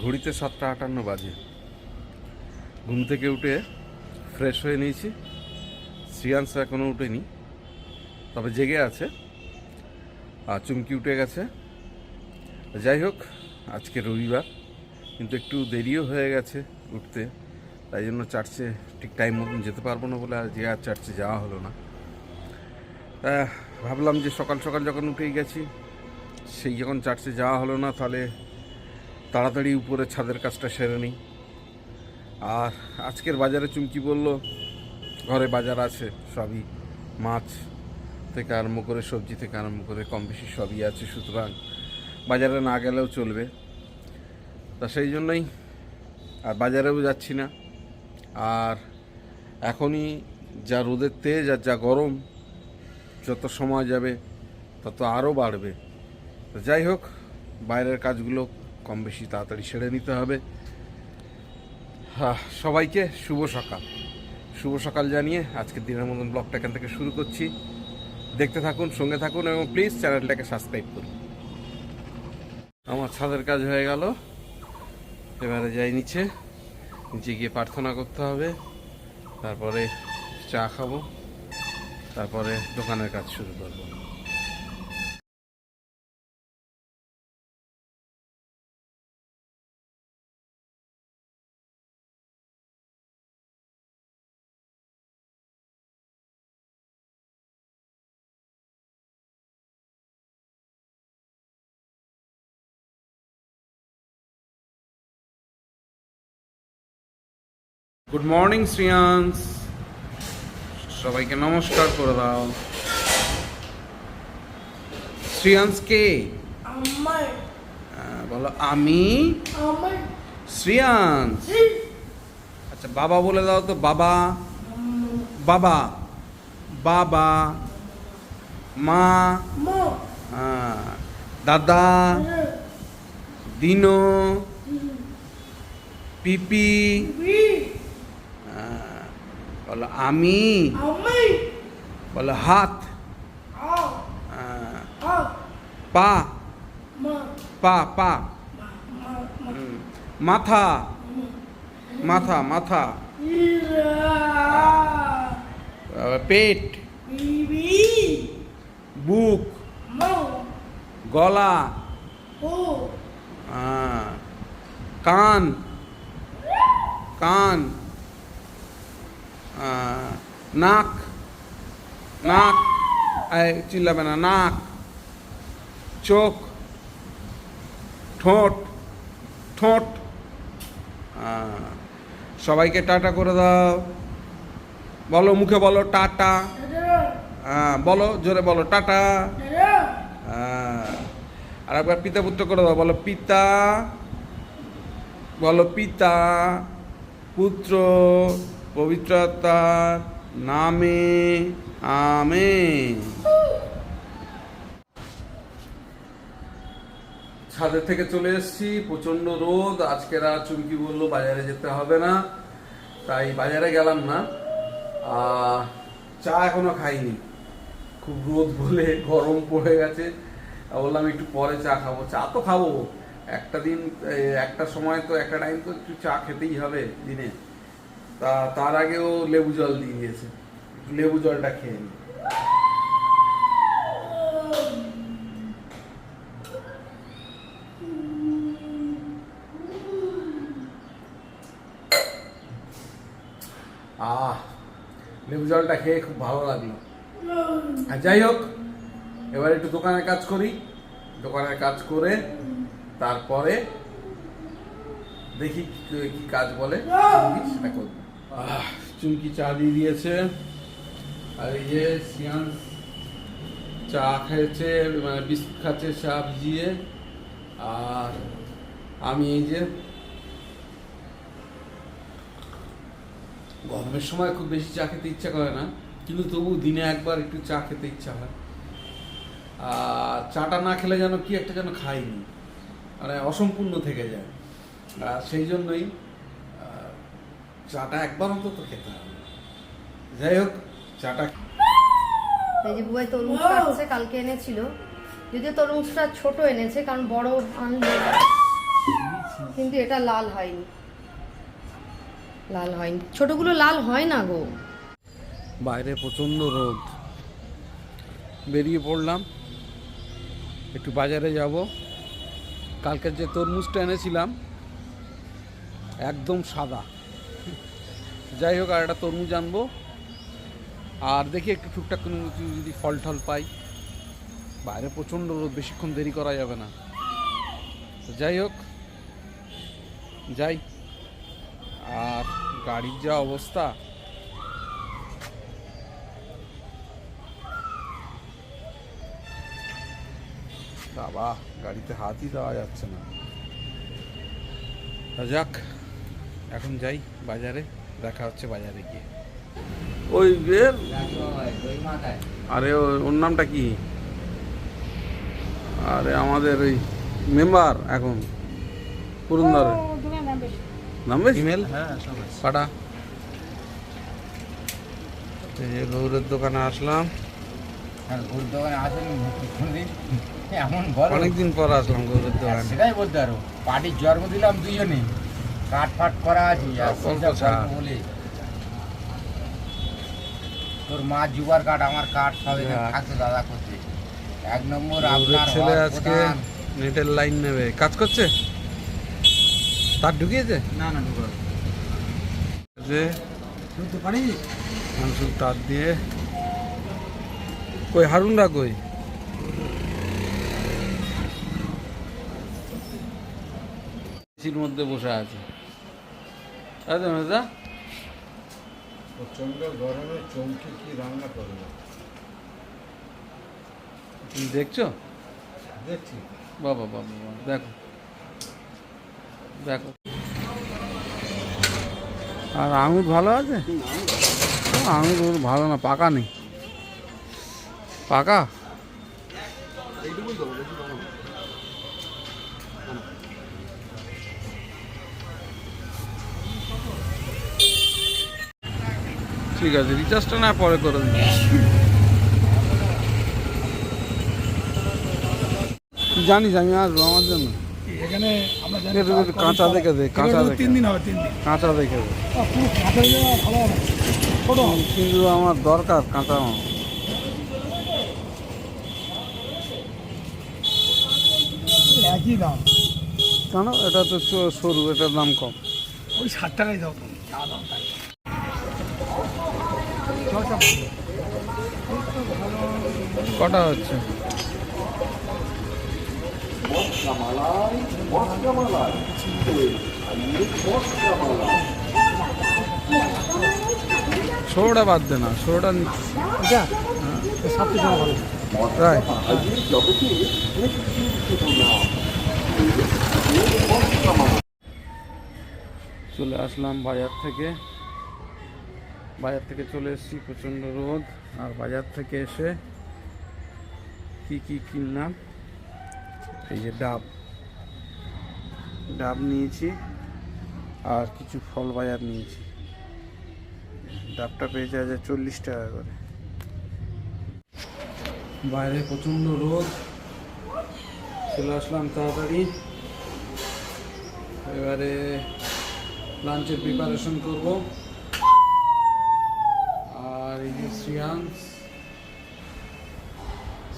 ঘড়িতে সাতটা আটান্ন বাজে। ঘুম থেকে উঠে ফ্রেশ হয়ে নিয়েছি। শ্রিয়াংশ এখনও উঠেনি, তবে জেগে আছে। আর চুমকি উঠে গেছে। যাই হোক, আজকে রবিবার, কিন্তু একটু দেরিও হয়ে গেছে উঠতে। তাই জন্য চার্চে ঠিক টাইম মতন যেতে পারব না বলে আজকে আর চার্চে যাওয়া হলো না। ভাবলাম যে সকাল সকাল যখন উঠেই গেছি, সেই যখন চার্চে যাওয়া হলো না, তাহলে তাড়াতাড়ি উপরে ছাদের কাজটা সেরে নিই। আর আজকের বাজারে চুমকি বলল ঘরে বাজার আছে, সবই মাছ থেকে আরম্ভ করে সবজি থেকে আরম্ভ করে কম বেশি সবই আছে, সুতরাং বাজারে না গেলেও চলবে। তা সেই জন্যই আর বাজারেও যাচ্ছি না। আর এখনই যা রোদের তেজ আর যা গরম, যত সময় যাবে তত আরও বাড়বে। যাই হোক, বাইরের কাজগুলো কম বেশি তাড়াতাড়ি সেরে নিতে হবে। সবাইকে শুভ সকাল। শুভ সকাল জানিয়ে আজকের দিনের মতন ব্লগটা এখান থেকে শুরু করছি। দেখতে থাকুন, সঙ্গে থাকুন এবং প্লিজ চ্যানেলটাকে সাবস্ক্রাইব করুন। আমার ছাদের কাজ হয়ে গেল। এবারে যাই নিচে। নিচে গিয়ে প্রার্থনা করতে হবে। তারপরে চা খাব। তারপরে দোকানের কাজ শুরু করব। গুড মর্নিং শ্রিয়াংস সবাইকে নমস্কার করে দাও। শ্রিয়াংস কে? আমার। বলো আমি? শ্রিয়াংস আচ্ছা বাবা বলে দাও তো বাবা। বাবা। বাবা। মা। মো। দাদা। দিনো। পিপি। বলো আমি আমি বলো হাত আ আহ, আ পা মা পা পা মা মা হুম, মাথা মাথা মাথা ইরা আহ, পেট বিবি বুক মো গলা ও আহ, কান কান আহ, নাক নাক চিল্লাবে না, নাক, চোখ, ঠোঁট ঠোঁট। সবাইকে টাটা করে দাও। বলো, মুখে বলো, টাটা। হ্যাঁ বলো, জোরে বলো, টাটা। আর একবার পিতা পুত্র করে দাও, বলো, পিতা বলো, পিতা, পুত্র পবিত্রতার নামে আমে ছাদের থেকে চলে এসেছি প্রচণ্ড রোদ আজকের আর চুমকি বলল বাজারে যেতে হবে না, তাই বাজারে গেলাম না। চা এখনও খাইনি। খুব রোদ বলে গরম পড়ে গেছে। বললাম একটু পরে চা খাব। চা তো খাব। একটা দিন একটা সময় তো, একটা টাইম তো একটু চা খেতেই হবে দিনে। তা তার আগেও লেবু জল দিয়ে দিয়েছে। লেবু জলটা খেয়ে নি। আহ লেবু জলটা খেয়ে খুব ভালো লাগল। আর যাই হোক এবার একটু দোকানের কাজ করি। দোকানের কাজ করে তারপরে দেখি কি- কাজ বলে। সেটা করব। চুমকি চা দিয়ে দিয়েছে। আর এই যে সিয়ান চা খেয়েছে মানে বিস্কুট খাচ্ছে, চা ভিজিয়ে। আর আমি এই যে গরমের সময় খুব বেশি চা খেতে ইচ্ছা করে না, কিন্তু তবু দিনে একবার একটু চা খেতে ইচ্ছা হয়। আর চাটা না খেলে যেন কি একটা যেন খাইনি মানে অসম্পূর্ণ থেকে যায়। আর সেই জন্যই চাটা একবার অন্তত খেতে হবে। যাই হোক চাটা এই যে বুয়াই তরমুজ! কাটছে কালকে এনেছিল। যদিও তরমুজটা ছোট এনেছে কারণ বড় আনলে কিন্তু এটা লাল হয়নি। লাল হয়নি। ছোটগুলো লাল হয় না গো। বাইরে প্রচণ্ড রোদ। বেরিয়ে পড়লাম। একটু বাজারে যাব। কালকের যে তরমুজটা এনেছিলাম একদম সাদা। যাই হোক, আর একটা তরমুজ আনব। আর দেখি একটু টুকটাক কোনো কিছু যদি ফল টল পাই। বাইরে প্রচণ্ড রোদ, বেশিক্ষণ দেরি করা যাবে না। তো যাই হোক, যাই। আর গাড়ির যা অবস্থা। বাবা, গাড়িতে হাতই দেওয়া যাচ্ছে না। যাক, এখন যাই বাজারে। দেখা হচ্ছে বাজারে গিয়ে। ওই এর আরে ও- ওর নামটা কি? আরে আমাদের ওই মেম্বার এখন পুরন্দরের নামবে ইমেল? পাটা এই যে গৌরের দোকানে আসলাম। আর ওর দোকানে আসেনি এমন অনেকদিন পর আসলাম গৌরের আর দোকানে। সেটাই বলতে পারো। পার্টির জন্ম দিলাম দুজনে কাঠ ফাট করা আছে বলে তোর মা জুবার কাঠ আমার কাঠ এখানে থাকতো দাদা করতে। এক নম্বর আপনার ছেলে আজকে নেটের লাইন নেবে। কাজ করছে? তার ঢুকিয়েছে? না না ঢুকো যে তো পারি? মাংসুর তার দিয়ে। কই হারুনরা কই? মধ্যে বসে আছে। আচ্ছা মেজা প্রচণ্ড গরমে চমকি কি রান্না করবে? তুমি দেখছ? দেখছি। বাবা বাবা দেখো। দেখো। আর আঙুর ভালো আছে? আঙুর ওর ভালো না পাকা নেই। পাকা? ঠিক আছে রিচার্জটা না পরে করে দিন জানিস আমি আসব আমার জন্য। এখানে জানি কাঁচা দেখে দে কাঁচা দেখে। তিন দিন হবে তিন দিন। কাঁচা দেখে দে। ভালো কিন্তু আমার দরকার কাঁচা। একই দাম। কেন? এটা তো সরু এটার দাম কম। ওই ষাট টাকাই দাও। তুমি যা দাম তাই। কটা হচ্ছে? ষোলোটা বাদ দে না ষোলোটা চলে আসলাম বাজার থেকে। বাজার থেকে চলে এসেছি প্রচণ্ড রোদ। আর বাজার থেকে এসে কি কি কিনলাম? এই যে ডাব। ডাব নিয়েছি আর কিছু ফল বাজার নিয়েছি। ডাবটা পেয়েছে আজ চল্লিশ টাকা করে। বাইরে প্রচণ্ড রোদ। চলে আসলাম তাড়াতাড়ি। এবারে লাঞ্চের প্রিপারেশন করব। শ্রিয়াংশ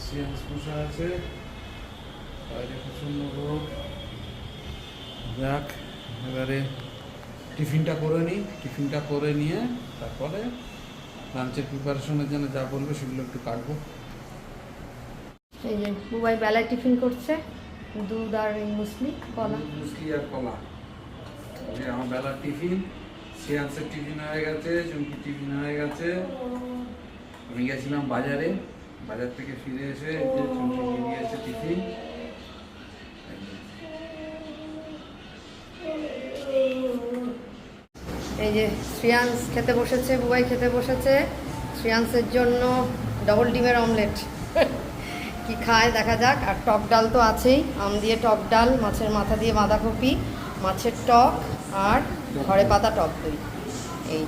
শ্রিয়াংশ বসে আছে বাইরে প্রচণ্ড রোদ যাক এবারে টিফিনটা করে নিই টিফিনটা করে নিয়ে তারপরে লাঞ্চের প্রিপারেশনের জন্য যা বলবে সেগুলো একটু কাটবো এই যে বুবাই বেলায় টিফিন করছে দুধ আর মুসলি কলা মুসলি আর কলা আমার বেলার টিফিন শ্রেয়াংসের টিফিন হয়ে গেছে চুমকির টিফিন হয়ে গেছে আমি গেছিলাম বাজারে, বাজার থেকে ফিরে এসে টিফিন এই যে শ্রিয়াংশ খেতে বসেছে, বুবাই খেতে বসেছে। শ্রিয়াংশের জন্য ডবল ডিমের অমলেট কি খায় দেখা যাক, আর টক ডাল তো আছেই। আম দিয়ে টক ডাল, মাছের মাথা দিয়ে বাঁধাকপি, মাছের টক, আর ঘরে পাতা টক দই। এই।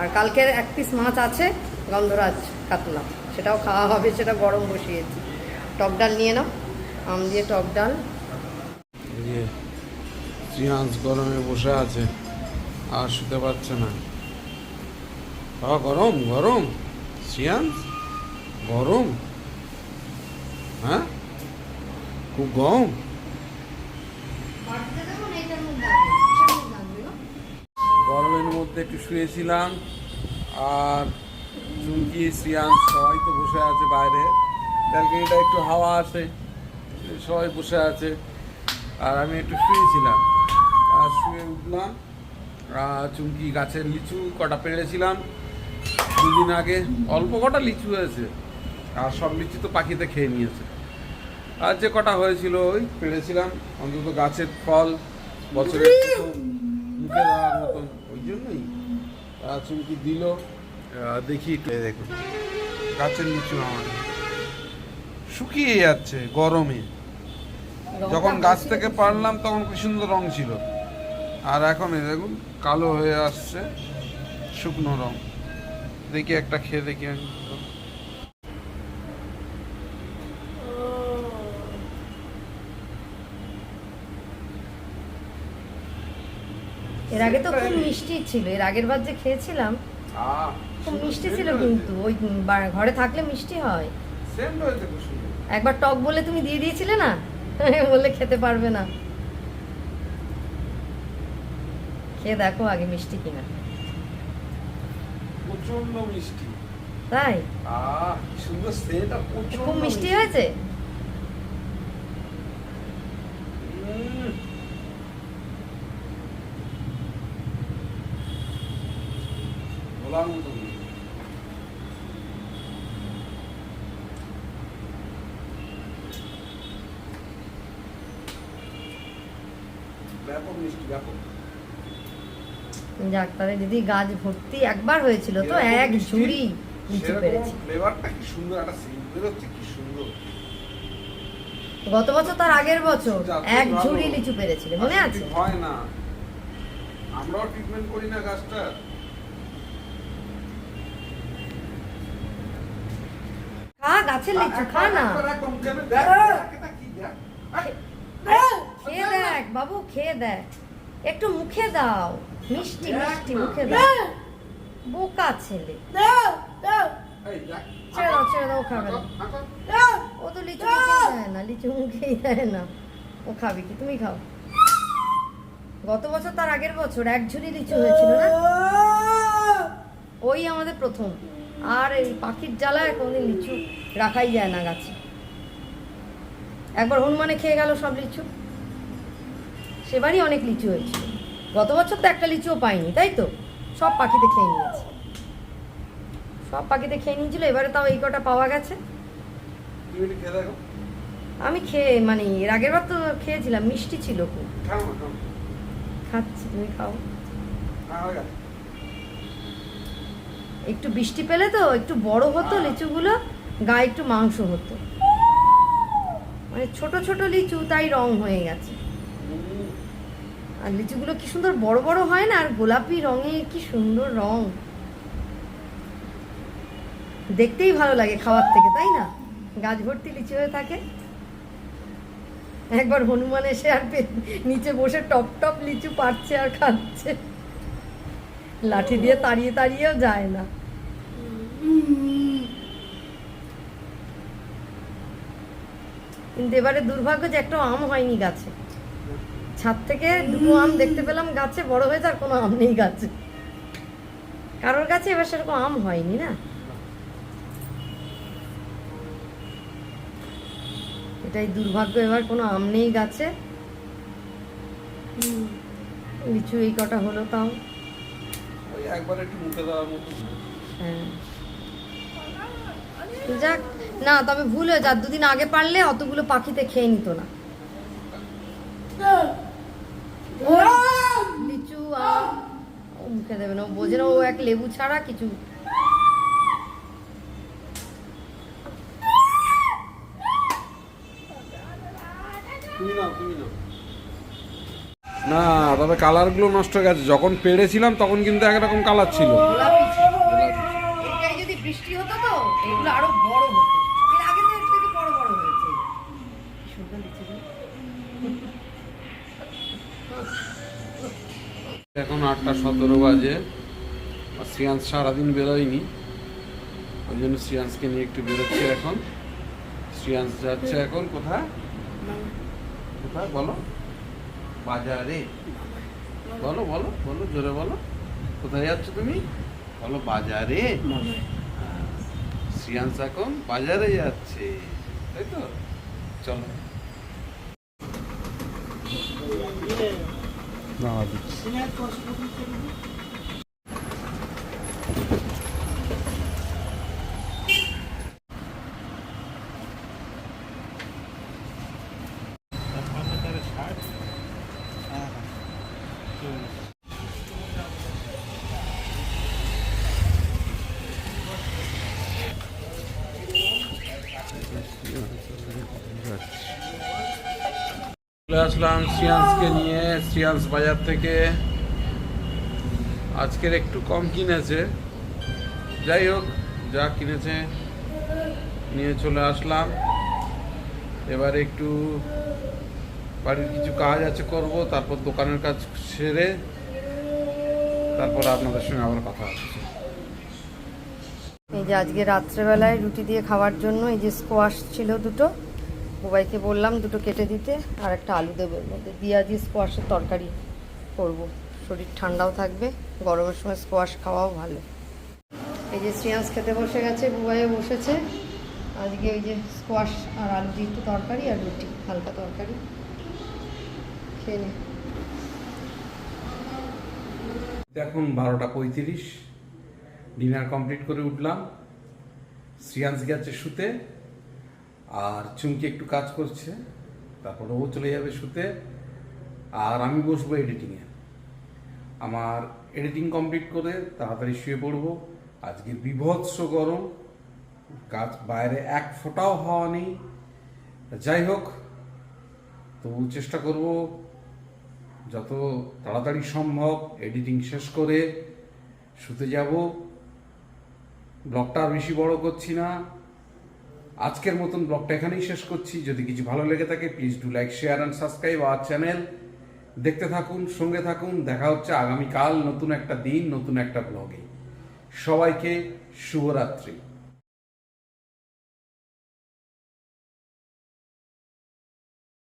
আর কালকের এক পিস মাছ আছে গন্ধরাজ কাতলা। সেটাও খাওয়া হবে সেটা গরম বসিয়েছি। টক ডাল নিয়ে নাও আম দিয়ে টক ডাল। গরমে বসে আছে আর শুতে পারছে না। বাবা গরম গরম। শ্রীহাংস গরম। হ্যাঁ? খুব গরম বাড়িতে দেবো না এটার মধ্যে রাখব? কিসের মধ্যে রাখবি গো? মধ্যে একটু শুয়েছিলাম, আর চুমকি শ্রিয়ান সবাই তো বসে আছে বাইরে। ব্যালকনিটা একটু হাওয়া আছে, সবাই বসে আছে, আর আমি একটু শুয়েছিলাম। আর শুয়ে উঠলাম, আর চুমকি গাছের লিচু কটা পেড়েছিলাম। দুদিন আগে অল্প কটা লিচু হয়েছে, আর সব লিচু তো পাখিতে খেয়ে নিয়েছে। আর যে কটা হয়েছিল ওই পেড়েছিলাম, অন্তত গাছের ফল বছরের মুখে দেওয়ার মতন। জন্যই? তারা চুমকি দিল? দেখি একটু। দেখুন। গাছের নিচু আমার শুকিয়ে যাচ্ছে গরমে। যখন গাছ থেকে পারলাম তখন কি সুন্দর রং ছিল। আর এখন এ দেখুন কালো হয়ে আসছে শুকনো রং। দেখি একটা খেয়ে দেখি আমি। এর আগে তো খুব মিষ্টি ছিল এর আগের বার যে খেয়েছিলাম খুব মিষ্টি ছিল কিন্তু ওই ঘরে থাকলে মিষ্টি হয়। একবার টক বলে তুমি দিয়ে দিয়েছিলে না? বলে খেতে পারবে না। খেয়ে দেখো আগে মিষ্টি কিনা। প্রচণ্ড মিষ্টি। তাই? সুন্দর প্রচণ্ড খুব মিষ্টি হয়েছে? বলার মতো না। ব্যাপক। মিষ্টি ব্যাপক তাহলে দিদি গাছ ভর্তি একবার হয়েছিল তো এক ঝুড়ি লিচু পেরেছি। ফ্লেভারটা কি সুন্দর একটা সেন্ট বেরোচ্ছে কি সুন্দর। গত বছর তার আগের বছর এক ঝুড়ি লিচু পেরেছিলে মনে আছে? হয় না। আমরাও ট্রিটমেন্ট করি না গাছটা খা গাছের লিচু খা না। খেয়ে দেখ বাবু খেয়ে দেখ। একটু মুখে দাও। মিষ্টি মিষ্টি মুখে দাও। বোকা ছেলে। ছেড়ে দাও ছেড়ে দাও খাবে না। ও তো লিচু দেয় না লিচু মুখেই দেয় না। ও খাবে কি? তুমি খাও। গত বছর তার আগের বছর এক ঝুড়ি লিচু হয়েছিল না? ওই আমাদের প্রথম। আর এই পাখির জ্বালায় কোনদিন লিচু রাখাই যায় না গাছে। একবার হনুমানে খেয়ে গেল সব লিচু। সেবারই অনেক লিচু হয়েছিল। গত বছর তো একটা লিচুও পাইনি তাই তো? সব পাখিতে খেয়ে নিয়েছে। সব পাখিতে খেয়ে নিয়েছিল এবারে তাও এই কটা পাওয়া গেছে। আমি খেয়ে মানে এর আগের বার তো খেয়েছিলাম মিষ্টি ছিল খুব। খাচ্ছি তুমি খাও। একটু বৃষ্টি পেলে তো, একটু বড় হতো লিচুগুলো, গায়ে একটু মাংস হতো। মানে ছোট ছোট লিচু, তাই রং হয়ে গেছে। আর লিচুগুলো কি সুন্দর বড় বড় হয় না? আর গোলাপি রঙে কি সুন্দর রং। দেখতেই ভালো লাগে খাওয়ার থেকে, তাই না? গাছ ভর্তি লিচু হয়ে থাকে। একবার হনুমান এসে আর নিচে বসে টপ টপ লিচু পাচ্ছে আর খাচ্ছে। লাঠি দিয়ে তাড়িয়ে তাড়িয়েও যায় না। কিন্তু এবারে দুর্ভাগ্য যে একটা আম হয়নি গাছে। ছাদ থেকে দুটো আম দেখতে পেলাম গাছে বড় হয়েছে আর কোনো আম নেই গাছে। কারোর গাছে এবার সেরকম আম হয়নি না? এটাই দুর্ভাগ্য এবার কোনো আম নেই গাছে। লিচু এই কটা হলো তাও। ওই একবার একটু মুখে দেওয়ার মতো। হ্যাঁ। যাক না তবে ভুল হয়েছে। আর দুদিন আগে পারলে অতগুলো পাখিতে খেয়ে নিত না। লিচু আম ও মুখে দেবে না। বোঝে না ও এক লেবু ছাড়া কিছু তুমি নাও তুমি নাও। না তবে কালারগুলো নষ্ট হয়ে গেছে। যখন পেড়েছিলাম তখন কিন্তু একরকম কালার ছিল। এখন আটটা সতেরো বাজে। আর শ্রিয়াংশ সারাদিন বেরোয়নি। ওই জন্য শ্রিয়াংশকে নিয়ে একটু বেরোচ্ছে এখন। শ্রিয়াংশ যাচ্ছে এখন। কোথায়? কোথায়? বলো। বাজারে। বলো। বলো বলো জোরে বলো। কোথায় যাচ্ছ তুমি? বলো বাজারে। শ্রিয়াংশ এখন বাজারে যাচ্ছে। তাই তো? চলো। না দিচ্ছি চলে শ্রিয়াংশকে নিয়ে শ্রিয়াংশ বাজার থেকে আজকের একটু কম কিনেছে। যাই হোক, যা কিনেছে নিয়ে চলে আসলাম। এবার একটু বাড়ির কিছু কাজ আছে করব, তারপর দোকানের কাজ সেরে তারপর আপনাদের সঙ্গে আবার কথা হচ্ছে। এই যে আজকে রাত্রেবেলায় রুটি দিয়ে খাওয়ার জন্য এই যে স্কোয়াশ ছিল দুটো বুবাইকে বললাম দুটো কেটে দিতে, আর একটা আলু দেবো মধ্যে। দিয়ে আজকে স্কোয়াশের তরকারি করব। শরীর ঠান্ডাও থাকবে, গরমের সময় স্কোয়াশ খাওয়াও ভালো। এই যে শ্রিয়াংশ খেতে বসে গেছে, বুবাইও বসেছে। আজকে ওই যে স্কোয়াশ আর আলু দিয়ে একটু তরকারি আর রুটি, হালকা তরকারি। খেয়ে এখন বারোটা পঁয়ত্রিশ। ডিনার কমপ্লিট করে উঠলাম। শ্রিয়াংশ গেছে শুতে। আর চুমকি একটু কাজ করছে, তারপর ও চলে যাবে শুতে, আর আমি বসবো এডিটিংয়ে আমার এডিটিং কমপ্লিট করে তাড়াতাড়ি শুয়ে পড়ব। আজকে বিভৎস গরম কাজ বাইরে এক ফোঁটাও হওয়া নেই। যাই হোক, তবু চেষ্টা করব যত তাড়াতাড়ি সম্ভব এডিটিং শেষ করে শুতে যাব। ব্লগটা বেশি বড় করছি না। আজকের মতন ব্লগটা এখানেই শেষ করছি। যদি কিছু ভালো লেগে থাকে please do like share and subscribe our channel দেখতে থাকুন, সঙ্গে থাকুন। দেখা হচ্ছে আগামীকাল নতুন একটা দিন, নতুন একটা ব্লগে সবাইকে শুভরাত্রি।